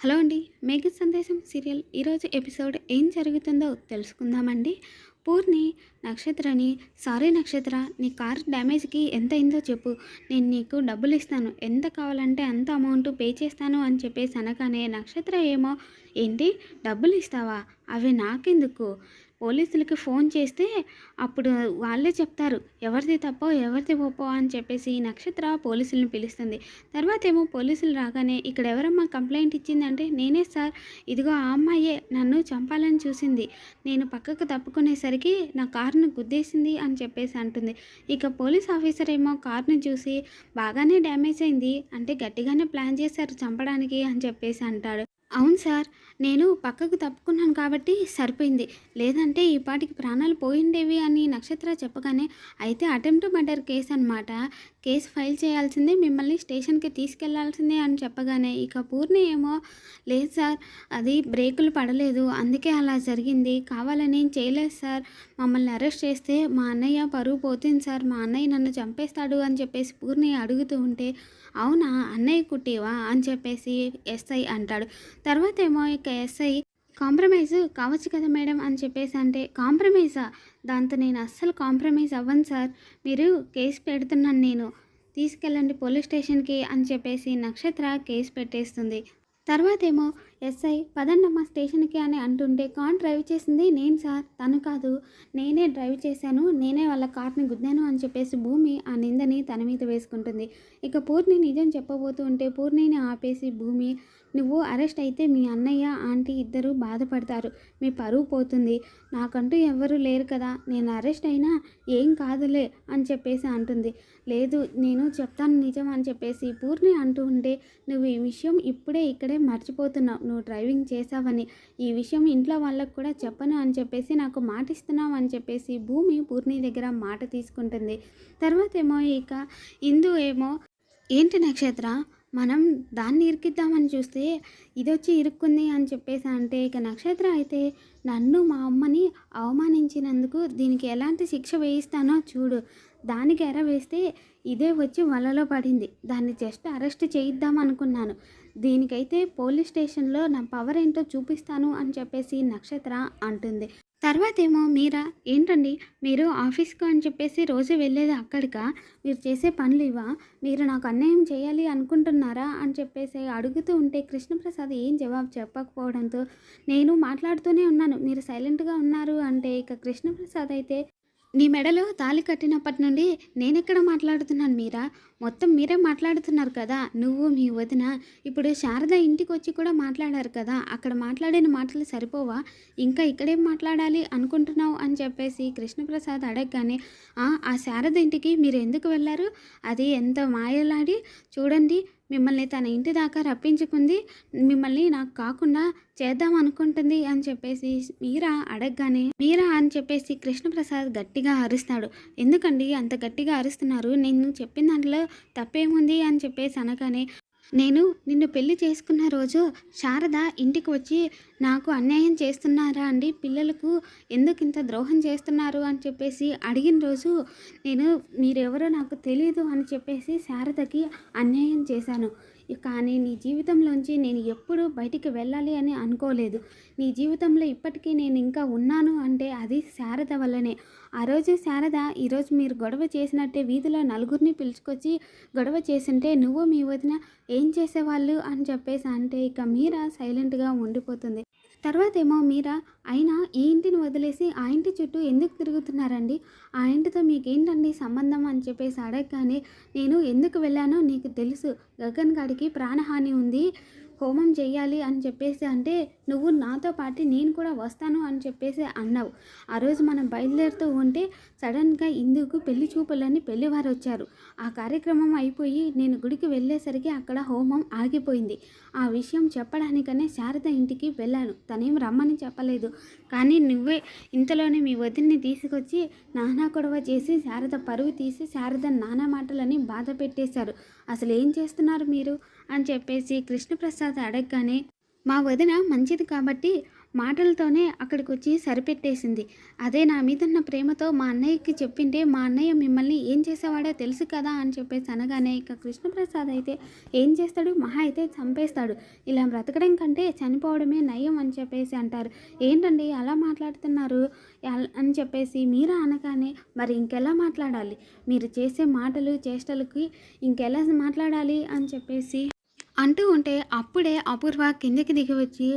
Hello అండి మేఘ సందేశం serial. ఈరోజు ఎపిసోడ్ ఏం జరుగుతుందో తెలుసుకుందామండి. పూర్ణి నక్షత్రని సారీ నక్షత్ర నీ కార్ డ్యామేజ్కి ఎంత అయిందో చెప్పు. నేను నీకు డబ్బులు ఇస్తాను. ఎంత కావాలంటే అంత అమౌంట్ పే చేస్తాను అని చెప్పేసి అనగానే నక్షత్ర ఏమో ఏంటి? డబ్బులు ఇస్తావా? అవి నాకెందుకు? పోలీసులకి ఫోన్ చేస్తే అప్పుడు వాళ్ళే చెప్తారు ఎవరిది తప్పో ఎవరిది ఒప్పో? అని చెప్పేసి నక్షత్ర పోలీసులను పిలుస్తుంది. తర్వాత ఏమో పోలీసులు రాగానే ఇక్కడ ఎవరమ్మా కంప్లైంట్ ఇచ్చిందంటే నేనే సార్. ఇదిగో ఆ అమ్మాయే నన్ను చంపాలని చూసింది. నేను పక్కకు తప్పుకునేసరికి నా కారును గుద్దేసింది అని చెప్పేసి అంటుంది. ఇక పోలీస్ ఆఫీసర్ ఏమో కారును చూసి బాగానే డ్యామేజ్ అయింది. అంటే గట్టిగానే ప్లాన్ చేశారు చంపడానికి అని చెప్పేసి అంటాడు. అవును సార్. నేను పక్కకు తప్పుకున్నాను కాబట్టి సరిపోయింది. లేదంటే ఈ పాటికి ప్రాణాలు పోయిండేవి అని నక్షత్ర చెప్పగానే అయితే అటెంప్ట్ మర్డర్ కేసు అనమాట కేసు ఫైల్ చేయాల్సిందే మిమ్మల్ని స్టేషన్కి తీసుకెళ్ళాల్సిందే అని చెప్పగానే ఇక పూర్ణి ఏమో లేదు సార్ అది బ్రేకులు పడలేదు అందుకే అలా జరిగింది కావాలని చేయలేదు సార్. మమ్మల్ని అరెస్ట్ చేస్తే మా అన్నయ్య పరువు పోతుంది సార్ మా అన్నయ్య నన్ను చంపేస్తాడు అని చెప్పేసి పూర్ణి అడుగుతూ ఉంటే అవునా అన్నయ్య కుట్టివా అని చెప్పేసి ఎస్ఐ అంటాడు. తర్వాత ఏమో ఇక ఎస్ఐ కాంప్రమైజ్ కావచ్చు కదా మేడం అని చెప్పేసి అంటే కాంప్రమైజా? దాంతో నేను అస్సలు కాంప్రమైజ్ అవ్వను సార్. మీరు కేసు పెడుతున్నాను నేను. తీసుకెళ్ళండి పోలీస్ స్టేషన్కి అని చెప్పేసి నక్షత్ర కేసు పెట్టేస్తుంది. తర్వాత ఏమో ఎస్ఐ పదన్నమ్మ స్టేషన్కి అని అంటుంటే కార్ డ్రైవ్ చేసింది నేను సార్. తను కాదు. నేనే డ్రైవ్ చేశాను. నేనే వాళ్ళ కార్ని గుద్దాను అని చెప్పేసి భూమి ఆ నిందని తన మీద వేసుకుంటుంది. ఇక పూర్ణి నిజం చెప్పబోతూ ఉంటే పూర్ణిని ఆపేసి భూమి నువ్వు అరెస్ట్ అయితే మీ అన్నయ్య ఆంటీ ఇద్దరు బాధపడతారు. మీ పరువు పోతుంది. నాకంటూ ఎవ్వరూ లేరు కదా. నేను అరెస్ట్ అయినా ఏం కాదులే అని చెప్పేసి అంటుంది. లేదు నేను చెప్తాను నిజం అని చెప్పేసి పూర్ణి అంటూ ఉంటే నువ్వు ఈ విషయం ఇప్పుడే ఇక్కడే మర్చిపోతున్నావు. నువ్వు డ్రైవింగ్ చేసావని ఈ విషయం ఇంట్లో వాళ్ళకు కూడా చెప్పను అని చెప్పేసి నాకు మాట ఇస్తున్నావు అని చెప్పేసి భూమి పూర్ణి దగ్గర మాట తీసుకుంటుంది. తర్వాత ఏమో ఇక ఇందు ఏమో ఏంటి నక్షత్ర మనం దాన్ని ఇరికిద్దామని చూస్తే ఇది వచ్చి ఇరుక్కుంది అని చెప్పేసి అంటే ఇక నక్షత్ర అయితే నన్ను మా అమ్మని అవమానించినందుకు దీనికి ఎలాంటి శిక్ష వేయిస్తానో చూడు. దానికి ఎర వేస్తే ఇదే వచ్చి వలలో పడింది. దాన్ని జస్ట్ అరెస్ట్ చేయిద్దాం అనుకున్నాను. దీనికైతే పోలీస్ స్టేషన్లో నా పవర్ ఏంటో చూపిస్తాను అని చెప్పేసి నక్షత్ర అంటుంది. తర్వాత ఏమో మీరా ఏంటండి? మీరు ఆఫీస్కు అని చెప్పేసి రోజు వెళ్ళేది అక్కడికా? మీరు చేసే పనులు ఇవా? మీరు నాకు అన్యాయం చేయాలి అనుకుంటున్నారా? అని చెప్పేసి అడుగుతూ ఉంటే కృష్ణప్రసాద్ ఏం జవాబు చెప్పకపోవడంతో నేను మాట్లాడుతూనే ఉన్నాను. మీరు సైలెంట్గా ఉన్నారు. అంటే ఇక కృష్ణప్రసాద్ అయితే నీ మెడలో తాళి కట్టినప్పటి నుండి నేనెక్కడ మాట్లాడుతున్నాను మీరా? మొత్తం మీరే మాట్లాడుతున్నారు కదా. నువ్వు మీ వదిన ఇప్పుడు శారద ఇంటికి వచ్చి కూడా మాట్లాడారు కదా. అక్కడ మాట్లాడిన మాటలు సరిపోవా? ఇంకా ఇక్కడేం మాట్లాడాలి అనుకుంటున్నావు అని చెప్పేసి కృష్ణప్రసాద్ అడగగానే ఆ శారద ఇంటికి మీరు ఎందుకు వెళ్ళారు? అది ఎంత మాయలాడి? చూడండి మిమ్మల్ని తన ఇంటి దాకా రప్పించుకుంది మిమ్మల్ని నాకు కాకుండా చేద్దాం అనుకుంటుంది అని చెప్పేసి మీరా అడగగానే మీరా అని చెప్పేసి కృష్ణప్రసాద్ గట్టిగా అరుస్తాడు. ఎందుకండి అంత గట్టిగా అరుస్తున్నారు? నేను చెప్పిన దాంట్లో తప్పేముంది అని చెప్పేసి అనగానే నేను నిన్ను పెళ్ళి చేసుకున్న రోజు శారద ఇంటికి వచ్చి నాకు అన్యాయం చేస్తున్నారా అండి? పిల్లలకు ఎందుకు ఇంత ద్రోహం చేస్తున్నారు అని చెప్పేసి అడిగిన రోజు నేను మీరెవరో నాకు తెలియదు అని చెప్పేసి శారదకి అన్యాయం చేశాను. కానీ నీ జీవితంలోంచి నేను ఎప్పుడు బయటికి వెళ్ళాలి అని అనుకోలేదు. నీ జీవితంలో ఇప్పటికీ నేను ఇంకా ఉన్నాను అంటే అది శారద వల్లనే. ఆ రోజు శారద ఈరోజు మీరు గొడవ చేసినట్టే వీధిలో నలుగురిని పిలుచుకొచ్చి గొడవ చేసింటే నువ్వు మీ వదిన ఏం చేసేవాళ్ళు? అని చెప్పేసి అంటే ఇక మీరా సైలెంట్గా ఉండిపోతుంది. తర్వాత ఏమో మీరా అయినా ఈ ఇంటిని వదిలేసి ఆ ఇంటి చుట్టూ ఎందుకు తిరుగుతున్నారండి? ఆ ఇంటితో మీకేంటండి సంబంధం అని చెప్పేసి అడగగానే నేను ఎందుకు వెళ్ళానో నీకు తెలుసు. గగన్ గాడికి ప్రాణహాని ఉంది. హోమం చేయాలి అని చెప్పేసి అంటే నువ్వు నాతో పాటు నేను కూడా వస్తాను అని చెప్పేసి అన్నావు. ఆ రోజు మనం బయలుదేరుతూ ఉంటే సడన్గా ఇందుకు పెళ్ళి చూపులని పెళ్ళివారు వచ్చారు. ఆ కార్యక్రమం అయిపోయి నేను గుడికి వెళ్ళేసరికి అక్కడ హోమం ఆగిపోయింది. ఆ విషయం చెప్పడానికనే శారద ఇంటికి వెళ్ళాను. తనేం రమ్మని చెప్పలేదు. కానీ నువ్వే ఇంతలోనే మీ వదిన్ని తీసుకొచ్చి నానా కొడవ చేసి శారద పరువు తీసి శారద నానా మాటలని బాధ పెట్టేశారు. అసలు ఏం చేస్తున్నారు మీరు? అని చెప్పేసి కృష్ణప్రసాద్ అడగగానే మా వదిన మంచిది కాబట్టి మాటలతోనే అక్కడికి వచ్చి సరిపెట్టేసింది. అదే నా మీదన్న ప్రేమతో మా అన్నయ్యకి చెప్పింటే మా అన్నయ్య మిమ్మల్ని ఏం చేసేవాడో తెలుసు కదా అని చెప్పేసి అనగానే ఇక కృష్ణప్రసాద్ అయితే ఏం చేస్తాడు? మహా అయితే చంపేస్తాడు. ఇలా బ్రతకడం కంటే చనిపోవడమే నయం అని చెప్పేసి అంటారు. ఏంటండి అలా మాట్లాడుతున్నారు? అని చెప్పేసి మీరా అనగానే మరి ఇంకెలా మాట్లాడాలి? మీరు చేసే మాటలు చేష్టలకి ఇంకెలా మాట్లాడాలి అని చెప్పేసి అంటూ ఉంటే అప్పుడే అపూర్వ కిందకి దిగి వచ్చి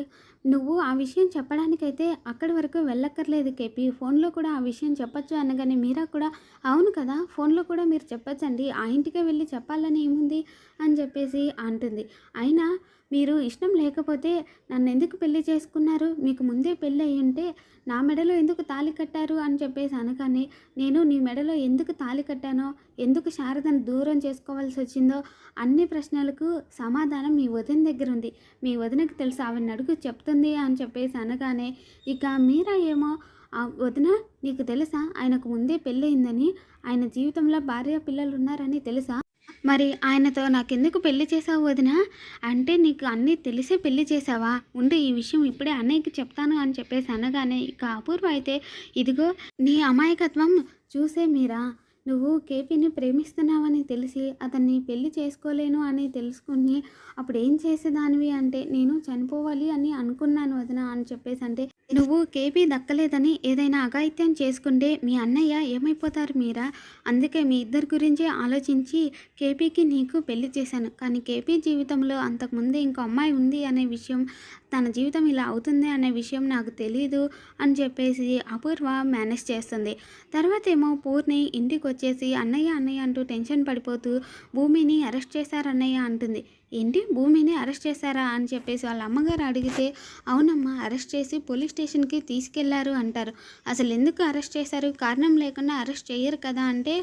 నువ్వు ఆ విషయం చెప్పడానికైతే అక్కడి వరకు వెళ్ళక్కర్లేదు కేపీ. ఫోన్లో కూడా ఆ విషయం చెప్పచ్చు అనగానే మీరా కూడా అవును కదా ఫోన్లో కూడా మీరు చెప్పచ్చండి. ఆ ఇంటికే వెళ్ళి చెప్పాలని ఏముంది? అని చెప్పేసి అంటుంది. అయినా మీరు ఇష్టం లేకపోతే నన్ను ఎందుకు పెళ్ళి చేసుకున్నారు? మీకు ముందే పెళ్ళి అయి ఉంటే నా మెడలో ఎందుకు తాళి కట్టారు? అని చెప్పేసి అనగానే నేను నీ మెడలో ఎందుకు తాళి కట్టానో ఎందుకు శారదను దూరం చేసుకోవాల్సి వచ్చిందో అన్ని ప్రశ్నలకు సమాధానం మీ వదిన దగ్గర ఉంది. మీ వదినకి తెలుసు? ఆవిడ అడుగు చెప్తుంది అని చెప్పేసి అనగానే ఇక మీరా ఏమో? ఆ వదిన నీకు తెలుసా? ఆయనకు ముందే పెళ్ళయిందని ఆయన జీవితంలో భార్య పిల్లలు ఉన్నారని తెలుసా? మరి ఆయనతో నాకెందుకు పెళ్ళి చేసావు వదిన? అంటే నీకు అన్నీ తెలిసే పెళ్ళి చేసావా ఉండి ఈ విషయం ఇప్పుడే అన్నయ్యకి చెప్తాను అని చెప్పేసి అనగానే ఇక అపూర్వ అయితే ఇదిగో నీ అమాయకత్వం చూసే మీరా? నువ్వు కేపీని ప్రేమిస్తున్నావని తెలిసి అతన్ని పెళ్ళి చేసుకోలేను అని తెలుసుకుని అప్పుడు ఏం చేసేదానివి అంటే నేను చనిపోవాలి అని అనుకున్నాను వదిన అని చెప్పేసి అంటే నువ్వు కేపీ దక్కలేదని ఏదైనా అఘాయిత్యం చేసుకుంటే మీ అన్నయ్య ఏమైపోతారు మీరా? అందుకే మీ ఇద్దరి గురించి ఆలోచించి కేపీకి నీకు పెళ్ళి చేశాను. కానీ కేపీ జీవితంలో అంతకుముందే ఇంకో అమ్మాయి ఉంది అనే విషయం తన జీవితం ఇలా అవుతుంది అనే విషయం నాకు తెలియదు అని చెప్పేసి అపూర్వ మేనేజ్ చేస్తుంది. తర్వాత ఏమో పూర్ణి ఇంటికి వచ్చేసి అన్నయ్య అన్నయ్య అంటూ టెన్షన్ పడిపోతూ భూమిని అరెస్ట్ చేశారన్నయ్య అంటుంది. ఏంటి? భూమిని అరెస్ట్ చేశారా? అని చెప్పేసి వాళ్ళ అమ్మగారు అడిగితే అవునమ్మా అరెస్ట్ చేసి పోలీస్ స్టేషన్కి తీసుకెళ్ళారు అంటారు. అసలు ఎందుకు అరెస్ట్ చేశారు? కారణం లేకుండా అరెస్ట్ చేయరు కదా అంటే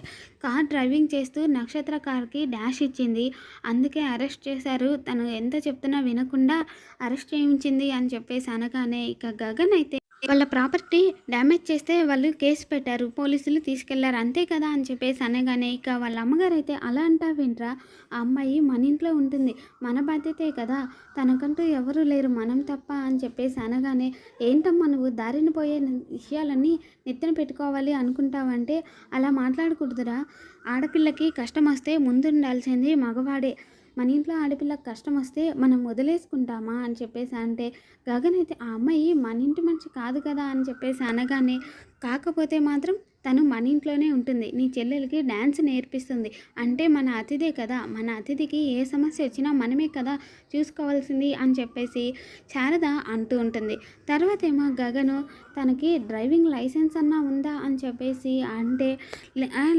కార్ డ్రైవింగ్ చేస్తూ నక్షత్ర కార్కి డాష్ ఇచ్చింది. అందుకే అరెస్ట్ చేశారు. తను ఎంత చెప్తున్నా వినకుండా అరెస్ట్ చేయించింది అని చెప్పేసి అనగానే ఇక గగన్ అయితే వాళ్ళ ప్రాపర్టీ డ్యామేజ్ చేస్తే వాళ్ళు కేసు పెట్టారు పోలీసులు తీసుకెళ్ళారు అంతే కదా అని చెప్పేసి అనగానే ఇక వాళ్ళ అమ్మగారు అయితే అలా అంటావేంట్రా? ఆ అమ్మాయి మన ఇంట్లో ఉంటుంది మన బాధ్యతే కదా తనకంటూ ఎవరు లేరు మనం తప్ప అని చెప్పేసి అనగానే ఏంటమ్మా నువ్వు దారిన పోయే విషయాలన్నీ నెత్తిన పెట్టుకోవాలి అనుకుంటావంటే అలా మాట్లాడకూడదురా. ఆడపిల్లకి కష్టం వస్తే ముందుండాల్సింది మగవాడే. మన ఇంట్లో ఆడపిల్లకి కష్టం వస్తే మనం వదిలేసుకుంటామా అని చెప్పేసి అంటే గగన్ అయితే ఆ అమ్మాయి మన ఇంటి మనిషి కాదు కదా అని చెప్పేసి అనగానే కాకపోతే మాత్రం తను మన ఇంట్లోనే ఉంటుంది. నీ చెల్లెలకి డ్యాన్స్ నేర్పిస్తుంది. అంటే మన అతిథే కదా. మన అతిథికి ఏ సమస్య వచ్చినా మనమే కదా చూసుకోవాల్సింది అని చెప్పేసి శారద అంటూ ఉంటుంది. తర్వాత ఏమో గగను తనకి డ్రైవింగ్ లైసెన్స్ అన్నా ఉందా అని చెప్పేసి అంటే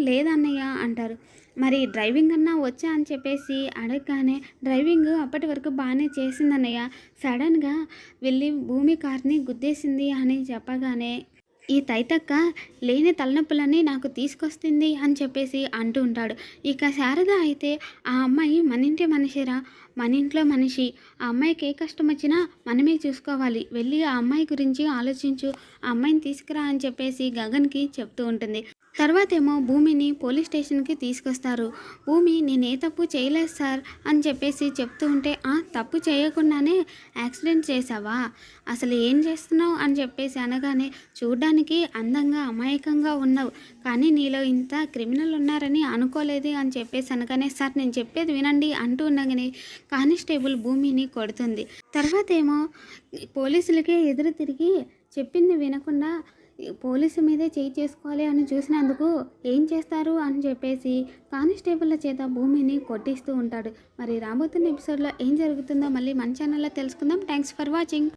లేదన్నయ్య అంటారు. మరి డ్రైవింగ్ అన్నా వచ్చా అని చెప్పేసి అడగగానే డ్రైవింగ్ అప్పటి వరకు బాగానే చేసిందన్నయ్య. సడన్గా వెళ్ళి భూమి కార్ని గుద్దేసింది అని చెప్పగానే ఈ తైతక్క లేని తలనొప్పులన్నీ నాకు తీసుకొస్తుంది అని చెప్పేసి అంటూ ఉంటాడు. ఇక శారద అయితే ఆ అమ్మాయి మన ఇంటి మనిషిరా మన ఇంట్లో మనిషి. ఆ అమ్మాయికి ఏ కష్టం వచ్చినా మనమే చూసుకోవాలి. వెళ్ళి ఆ అమ్మాయి గురించి ఆలోచించు ఆ అమ్మాయిని తీసుకురా అని చెప్పేసి గగన్కి చెప్తూ ఉంటుంది. తర్వాత ఏమో భూమిని పోలీస్ స్టేషన్కి తీసుకొస్తారు. భూమి నేను ఏ తప్పు చేయలేదు సార్ అని చెప్పేసి చెప్తూ ఉంటే "ఆ, తప్పు చేయకుండానే యాక్సిడెంట్ చేసావా అసలు ఏం చేస్తున్నావు? అని చెప్పేసి అనగానే చూడ్డానికి అందంగా అమాయకంగా ఉన్నావు. కానీ నీలో ఇంత క్రిమినల్ ఉన్నారని అనుకోలేదు అని చెప్పేసి అనగానే సార్ నేను చెప్పేది వినండి అంటూ ఉండగానే కానిస్టేబుల్ భూమిని కొడుతుంది. తర్వాత ఏమో పోలీసులకే ఎదురు తిరిగి చెప్పింది వినకుండా పోలీసు మీదే చేయి చేసుకోవాలి అని చూసినందుకు ఏం చేస్తారు అని చెప్పేసి కానిస్టేబుల్ల చేత భూమిని కొట్టిస్తూ ఉంటాడు. మరి రాబోతున్న ఎపిసోడ్లో ఏం జరుగుతుందో మళ్ళీ మన ఛానల్లో తెలుసుకుందాం. Thanks for watching